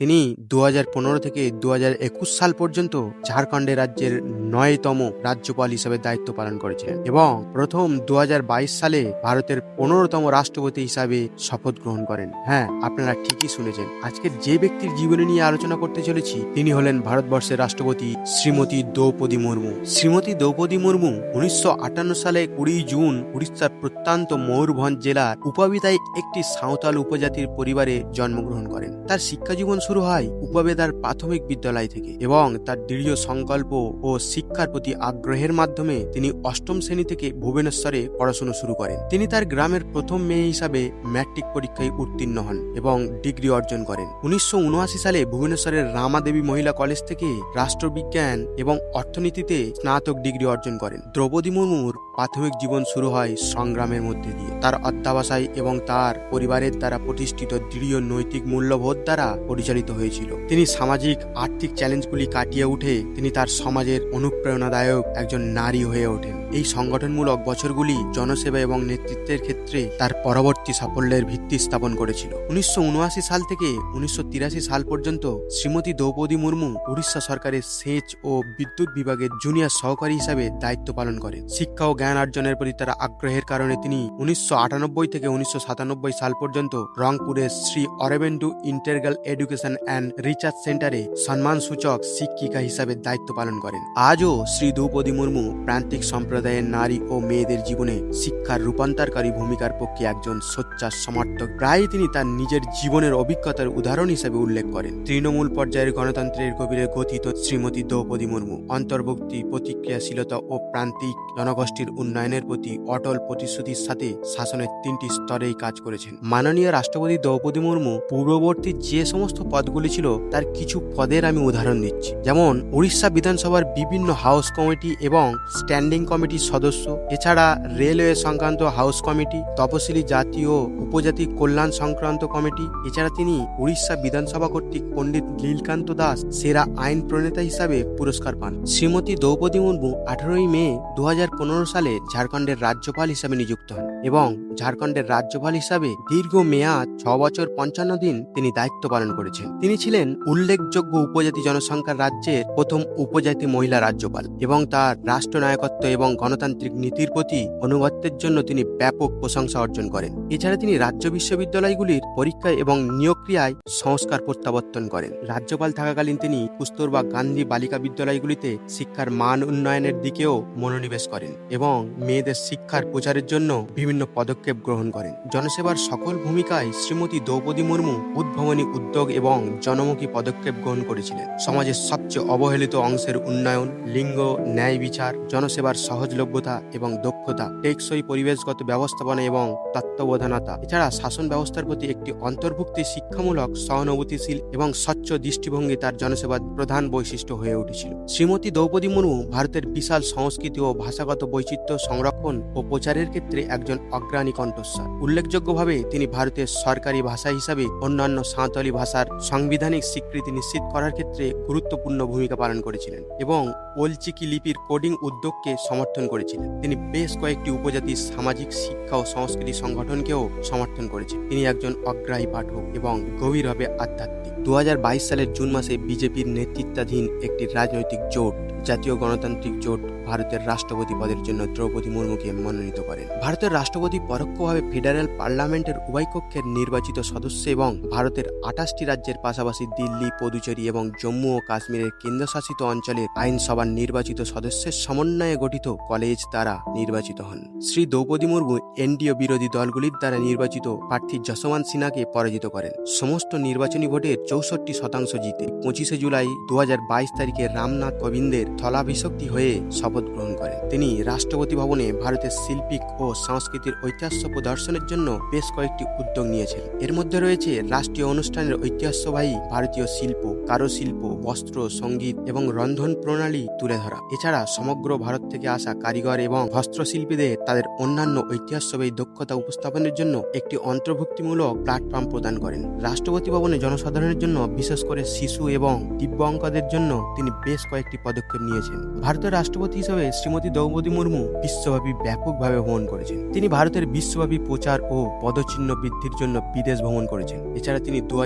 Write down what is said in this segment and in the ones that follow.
তিনি দুহাজার পনেরো থেকে দু হাজার একুশ সাল পর্যন্ত ঝাড়খণ্ডের রাজ্যের নয়তম রাজ্যপাল হিসেবে দায়িত্ব পালন করেছিলেন এবং প্রথম দু হাজার বাইশ সালে ভারতের পনেরোতম রাষ্ট্রপতি হিসাবে শপথ গ্রহণ করেন। হ্যাঁ আপনারা ঠিকই শুনেছেন। আজকের যে ব্যক্তির জীবনী নিয়ে আলোচনা করতে চলেছি, তিনি হলেন ভারতবর্ষের রাষ্ট্রপতি শ্রীমতী দ্রৌপদী মুর্মু। শ্রীমতী দ্রৌপদী মুর্মু উনিশশো আটান্ন সালে কুড়ি জুন উড়িষ্যার প্রত্যন্ত ময়ূরভঞ্জ জেলার উপাবিতায় একটি সাঁওতাল উপজাতির পরিবারে জন্মগ্রহণ করেন। তার শিক্ষা জীবন শুরু হয় উপবেদার প্রাথমিক বিদ্যালয় থেকে এবং তার দৃঢ় সংকল্প ও শিক্ষার প্রতি আগ্রহের মাধ্যমে তিনি অষ্টম শ্রেণি থেকে ভুবনেশ্বরে পড়াশোনা শুরু করেন। তিনি তার গ্রামের প্রথম মেয়ে হিসাবে ম্যাট্রিক পরীক্ষায় উত্তীর্ণ হন এবং ডিগ্রি অর্জন করেন। উনিশশো উনআশি সালে ভুবনেশ্বরের রামাদেবী মহিলা কলেজ থেকে রাষ্ট্রবিজ্ঞান এবং অর্থনীতিতে স্নাতক ডিগ্রি অর্জন করেন। দ্রৌপদী মুর্মুর প্রাথমিক জীবন শুরু হয় সংগ্রামের মধ্যে দিয়ে। তার অধ্যাবসায় এবং তার পরিবারের দ্বারা প্রতিষ্ঠিত দৃঢ় নৈতিক মূল্যবোধ দ্বারা পরিচালিত হয়েছিল। তিনি সামাজিক, আর্থিক চ্যালেঞ্জগুলি কাটিয়ে উঠে তিনি তার সমাজের অনুপ্রেরণাদায়ক একজন নারী হয়ে ওঠেন। এই সংগঠনমূলক বছরগুলি জনসেবা এবং নেতৃত্বের ক্ষেত্রে তার পরবর্তী সাফল্যের ভিত্তি স্থাপন করেছিল। উনিশশো উনআশি সাল থেকে উনিশশো তিরাশি সাল পর্যন্ত শ্রীমতী দ্রৌপদী মুর্মু উড়িষ্যা সরকারের সেচ ও বিদ্যুৎ বিভাগের জুনিয়র সহকারী হিসাবে দায়িত্ব পালন করেন। শিক্ষা ও জ্ঞান অর্জনের প্রতি তার আগ্রহের কারণে তিনি উনিশশো আটানব্বই থেকে উনিশশো সাতানব্বই সাল পর্যন্ত রংপুরের Shri Aurobindo integral education and research সেন্টারে সম্মানসূচক শিক্ষিকা হিসাবে দায়িত্ব পালন করেন। আজও শ্রী দ্রৌপদী মুর্মু প্রান্তিক সম্প্রদায়ের নারী ও মেয়েদের জীবনে শিক্ষার রূপান্তরকারী ভূমিকার পক্ষে একজন সোচ্চার সমর্থক। প্রায়ই তিনি তার নিজের জীবনের অভিজ্ঞতার উদাহরণ হিসেবে উল্লেখ করেন। তৃণমূল পর্যায়ের গণতন্ত্রের গভীরে গঠিত শ্রীমতী দ্রৌপদী মুর্মু, অন্তর্ভুক্তি, প্রতিক্রিয়াশীলতা ও প্রান্তিক জনগোষ্ঠীর উন্নয়নের প্রতি অটল প্রতিশ্রুতির সাথে শাসনের তিনটি স্তরেই কাজ করেছেন। মাননীয় রাষ্ট্রপতি দ্রৌপদী মুর্মু পূর্ববর্তী যে সমস্ত পদগুলি ছিল, তার কিছু পদের আমি উদাহরণ দিচ্ছি। যেমন উড়িষ্যা বিধানসভার বিভিন্ন হাউস কমিটি এবং স্ট্যান্ডিং কমিটির সদস্য। এছাড়া রেলওয়ে সংক্রান্ত হাউস কমিটি, তপশিলি জাতি ও উপজাতি কল্যাণ সংক্রান্ত কমিটি, এছাড়া তিনি উড়িষ্যা বিধানসভা কর্তৃক পণ্ডিত লীলকান্ত দাস সেরা আইন প্রণেতা হিসাবে পুরস্কার পান। শ্রীমতী দ্রৌপদী মুর্মু আঠারোই মে দু হাজার পনেরো সালে ঝাড়খণ্ডের রাজ্যপাল হিসাবে নিযুক্ত হন এবং ঝাড়খণ্ডের রাজ্যপাল হিসাবে দীর্ঘ মেয়াদ ছ বছর পঞ্চান্ন দিন তিনি দায়িত্ব পালন করেছেন। তিনি ছিলেন উল্লেখযোগ্য উপজাতি জনসংখ্যার রাজ্যের প্রথম উপজাতি মহিলা রাজ্যপাল এবং তার রাষ্ট্রনায়কত্ব এবং গণতান্ত্রিক নীতির প্রতি অনুগত্যের জন্য তিনি ব্যাপক প্রশংসা অর্জন করেন। এছাড়া তিনি রাজ্য বিশ্ববিদ্যালয়গুলির পরীক্ষা এবং নিয়োগ ক্রিয়ায় সংস্কার প্রত্যাবর্তন করেন। রাজ্যপাল থাকাকালীন তিনি কুস্তরবা গান্ধী বালিকা বিদ্যালয়গুলিতে শিক্ষার মান উন্নয়নের দিকেও মনোনিবেশ করেন এবং মেয়েদের শিক্ষার প্রচারের জন্য বিভিন্ন পদক্ষেপ গ্রহণ করেন। জনসেবার সকল ভূমিকায় শ্রীমতী দ্রৌপদী মুর্মু উদ্ভাবনী উদ্যোগ এবং জনমুখী পদক্ষেপ গ্রহণ করেছিলেন। সমাজের সবচেয়ে অবহেলিত অংশের উন্নয়ন, লিঙ্গ, ন্যায় বিচার, জনসেবার সহজলভ্যতা এবং দক্ষতা, টেকসই পরিবেশগত ব্যবস্থাপনা এবং তত্ত্বাবধানতা। এছাড়া শাসন ব্যবস্থার প্রতি একটি অন্তর্ভুক্তি শিক্ষামূলক, সহানুভূতিশীল এবং স্বচ্ছ দৃষ্টিভঙ্গি তার জনসেবার প্রধান বৈশিষ্ট্য হয়ে উঠেছিল। শ্রীমতী দ্রৌপদী মুর্মু ভারতের বিশাল সংস্কৃতি ও ভাষাগত বৈচিত্র্য সংরক্ষণ ও প্রচারের ক্ষেত্রে একজন অগ্রণী কণ্ঠস্বর। উল্লেখযোগ্যভাবে তিনি ভারতের সরকারি ভাষা হিসাবে অন্যান্য সাঁওতালি ভাষার সাংবিধানিক স্বীকৃতি নিশ্চিত করার ক্ষেত্রে গুরুত্বপূর্ণ ভূমিকা পালন করেছিলেন এবং ওলচিকি লিপির কোডিং উদ্যোগকে সমর্থন করেছিলেন। তিনি বেশ কয়েকটি উপজাতির সামাজিক শিক্ষা ও সংস্কৃতি সংগঠনকেও সমর্থন করেছেন। তিনি একজন অগ্রাহী পাঠক এবং গভীরভাবে আধ্যাত্মিক। দু হাজার বাইশ সালের জুন মাসে বিজেপির নেতৃত্বাধীন একটি রাজনৈতিক জোট, জাতীয় গণতান্ত্রিক জোট ভারতের রাষ্ট্রপতি পদের জন্য দ্রৌপদী মুর্মুকে মনোনীত করেন। ভারতের রাষ্ট্রপতি পরোক্ষভাবে ফেডারেল পার্লামেন্টের উভয় কক্ষের নির্বাচিত সদস্য এবং ভারতের আঠাশটি রাজ্যের পাশাপাশি দিল্লি, পদুচেরি এবং জম্মু ও কাশ্মীরের কেন্দ্রশাসিত অঞ্চলের আইনসভার নির্বাচিত সদস্যের সমন্বয়ে গঠিত কলেজ দ্বারা নির্বাচিত হন। শ্রী দ্রৌপদী মুর্মু এনডিও বিরোধী দলগুলির দ্বারা নির্বাচিত প্রার্থী যশবন্ত সিনহাকে পরাজিত করেন। সমস্ত নির্বাচনী ভোটের চৌষট্টি শতাংশ জিতে পঁচিশে জুলাই দু হাজার বাইশ তারিখে রামনাথ কোবিন্দের থলাভিষক্তি হয়ে শপথ গ্রহণ করেন তিনি রাষ্ট্রপতি ভবনে ভারতের শিল্পিক ও সংস্কৃতির ঐতিহ্য প্রদর্শনের জন্য বেশ কয়েকটি উদ্যোগ নিয়েছেন। এর মধ্যে রয়েছে রাষ্ট্রীয় অনুষ্ঠানের ঐতিহ্যবাহী ভারতীয় শিল্প, কারুশিল্প, বস্ত্র, সংগীত এবং রন্ধন প্রণালী তুলে ধরা। এছাড়া সমগ্র ভারত থেকে আসা কারিগর এবং হস্ত্রশিল্পীদের তাদের অন্যান্য ঐতিহ্যবাহী দক্ষতা উপস্থাপনের জন্য একটি অন্তর্ভুক্তিমূলক প্ল্যাটফর্ম প্রদান করেন। রাষ্ট্রপতি ভবনে জনসাধারণের জন্য বিশেষ করে শিশু এবং দিব্যাঙ্গদের জন্য তিনি বেশ কয়েকটি পদক্ষেপ নিয়েছেন। ভারতের রাষ্ট্রপতি হিসেবে শ্রীমতী দ্রৌপদী মুর্মু বিশ্বব্যাপী ব্যাপকভাবে ভ্রমণ করেছেন। তিনি ভারতের বিশ্বব্যাপী প্রচার ও পদচিহ্ন বৃদ্ধির জন্য বিদেশ ভ্রমণ করেছেন। এছাড়া তিনি দু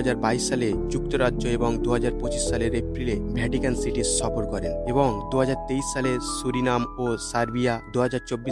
সালে যুক্তরাজ্য এবং দু সালের এপ্রিলে ভ্যাটিকান সিটি সফর করেন এবং দু সালে সুরিনাম ও সার্বিয়া দু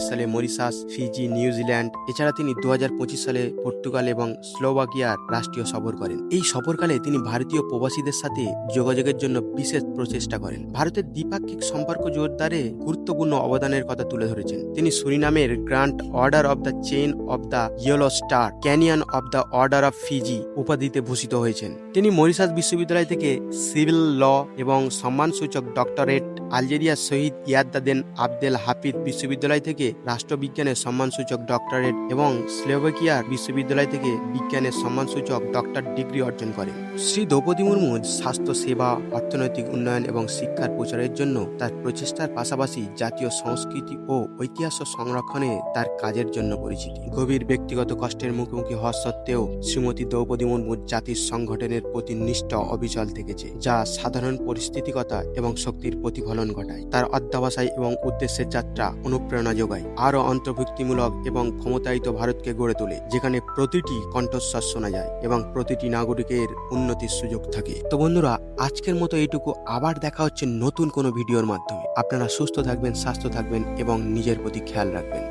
সালে মরিশাস, ফিজি নিউজিল্যান্ড এছাড়া তিনি দু হাজার পঁচিশ সালে পর্তুগাল এবং স্লোভাকিয়ার রাষ্ট্রীয় সফর করেন। এই সফরকালে তিনি ভারতীয় প্রবাসীদের সাথে যোগাযোগের জন্য বিশেষ প্রচেষ্টা করেন। ভারতের দ্বিপাক্ষিক সম্পর্ক জোরদারে গুরুত্বপূর্ণ অবদানের কথা তুলে ধরেছেন। তিনি সুরিনামের grand order of the chain of the yellow star, companion of the order of Fiji উপাধিতে ভূষিত হয়েছেন। তিনি মরিশাস বিশ্ববিদ্যালয় থেকে সিভিল ল এবং সম্মানসূচক ডক্টরেট আলজেরিয়ার শহীদ ইয়াদ্দাদেন আবদেল হাফিদ বিশ্ববিদ্যালয় থেকে রাষ্ট্রবিজ্ঞানের সম্মানসূচক ডক্টরেট এবং স্লোভাকিয়ার বিশ্ববিদ্যালয় থেকে বিজ্ঞানের সম্মানসূচক ডক্টর ডিগ্রি অর্জন করেন। শ্রী দ্রৌপদী মুর্মু স্বাস্থ্য সেবা অর্থনৈতিক উন্নয়ন এবং শিক্ষার প্রচারের জন্য তার প্রচেষ্টার পাশাপাশি জাতীয় সংস্কৃতি ও ঐতিহ্য সংরক্ষণে তার কাজের জন্য পরিচিত। গভীর ব্যক্তিগত কষ্টের মুখোমুখি হওয়া সত্ত্বেও শ্রীমতী দ্রৌপদী মুর্মু জাতির সংগঠনের প্রতি নিষ্ঠ অবিচল থেকেছে, যা সাধারণ পরিস্থিতিগতা এবং শক্তির প্রতিফলন ঘটায়। তার অধ্যাবসায় এবং উদ্দেশ্যের যাত্রা অনুপ্রেরণা যোগায়, আরও অন্তর্ভুক্তিমূলক এবং ক্ষমতায়িত ভারতকে গড়ে তোলে, যেখানে প্রতিটি কণ্ঠস্বর শোনা যায় এবং প্রতিটি নাগরিকের উন্নতির সুযোগ থাকে। তো বন্ধুরা, আজকের মতো এইটুকু। আবার দেখা হচ্ছে নতুন কোনো ভিডিওর মাধ্যমে। আপনারা সুস্থ থাকবেন স্বাস্থ্য থাকবেন এবং নিজের প্রতি খেয়াল রাখবেন।